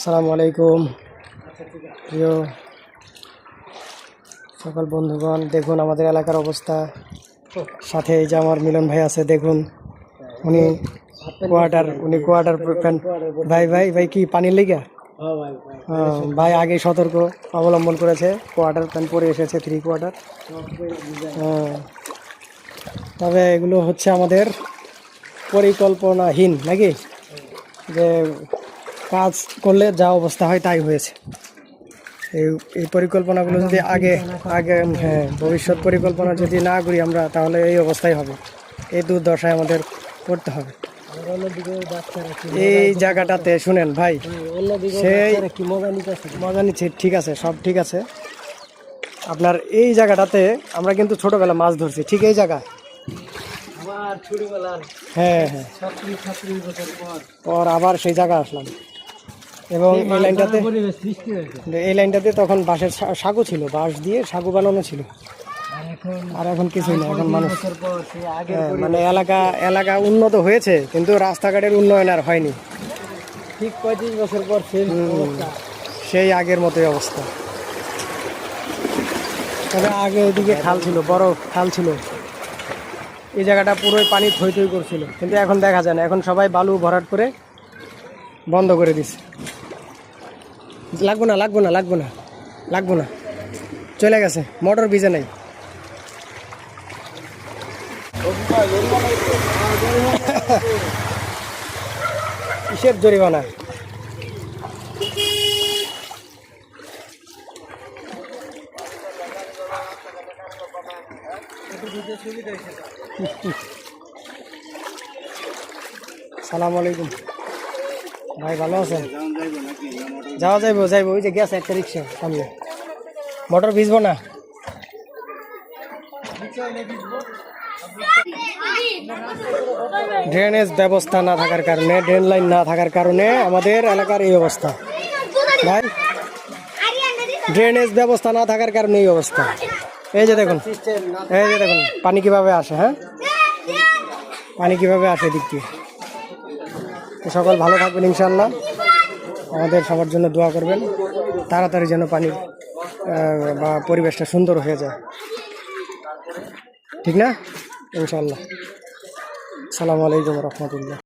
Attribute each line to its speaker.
Speaker 1: আসসালামু আলাইকুম। প্রিয় সকল বন্ধুগণ, দেখুন আমাদের এলাকার অবস্থা। সাথে এই যে আমার মিলন ভাই আছে, দেখুন। উনি কোয়ার্টার উনি কোয়ার্টার ভাই ভাই ভাই কি, পানির লিগা? ভাই আগে সতর্ক অবলম্বন করেছে। কোয়ার্টার প্যান্ট পরে এসেছে থ্রি কোয়ার্টার। তবে এগুলো হচ্ছে আমাদের পরিকল্পনাহীন, নাকি? যে কাজ করলে যা অবস্থা হয় তাই হয়েছে। এই এই পরিকল্পনাগুলো যদি আগে আগে হ্যাঁ ভবিষ্যৎ পরিকল্পনা যদি না করি আমরা তাহলে এই অবস্থাই হবে। এই দুর্দশায় আমাদের করতে হবে। এই জায়গাটাতে শুনেন ভাই সেই
Speaker 2: মজা
Speaker 1: নিচ্ছে ঠিক আছে সব ঠিক আছে। আপনার এই জায়গাটাতে আমরা কিন্তু ছোটবেলা মাছ ধরছি ঠিক এই জায়গা হ্যাঁ হ্যাঁ।
Speaker 2: পর।
Speaker 1: পর আবার সেই জায়গা আসলাম। এবং এই লাইনটাতে এই লাইনটাতে তখন বাঁশের সাগু ছিল বাঁশ দিয়ে সাগু বানানো ছিল।
Speaker 2: আর এখন
Speaker 1: কিছুই না এখন মানুষ হ্যাঁ, মানে এলাকা এলাকা উন্নত হয়েছে কিন্তু রাস্তাঘাটের উন্নয়ন আর হয়নি।
Speaker 2: ঠিক পঁয়ত্রিশ বছর পর সেই
Speaker 1: আগের মতোই অবস্থা। তবে আগে এদিকে খাল ছিল বড় খাল ছিল। এই জায়গাটা পুরোই পানি থই থই করছিল কিন্তু এখন দেখা যায় না। এখন সবাই বালু ভরাট করে বন্ধ করে দিছে। লাগবো না লাগবো না লাগবো না লাগবো না। চলে গেছে, মোটর ভিজে নাই। কিসের জরিমানা? সালাম আলাইকুম। ভাই ভালো আছেন? যাওয়া যাইবো যাইবো, ওই যে গেছে একটা রিক্সা সামনে। মোটর ভিজবো না? ড্রেনেজ ব্যবস্থা না থাকার কারণে, ড্রেন লাইন না থাকার কারণে আমাদের এলাকার এই অবস্থা। ভাই, ড্রেনেজ ব্যবস্থা না থাকার কারণে এই অবস্থা। এই যে দেখুন, এই যে দেখুন, পানি কীভাবে আসে হ্যাঁ? পানি কীভাবে আসে দিক দিয়ে? তো সকল ভালো থাকবেন ইনশাল্লাহ আমাদের সবার জন্য দোয়া করবেন। তাড়াতাড়ি যেন পানির বা পরিবেশটা সুন্দর হয়ে যায়। ঠিক না? ইনশাল্লাহ সালামু আলাইকুম রহমতুল্লাহ।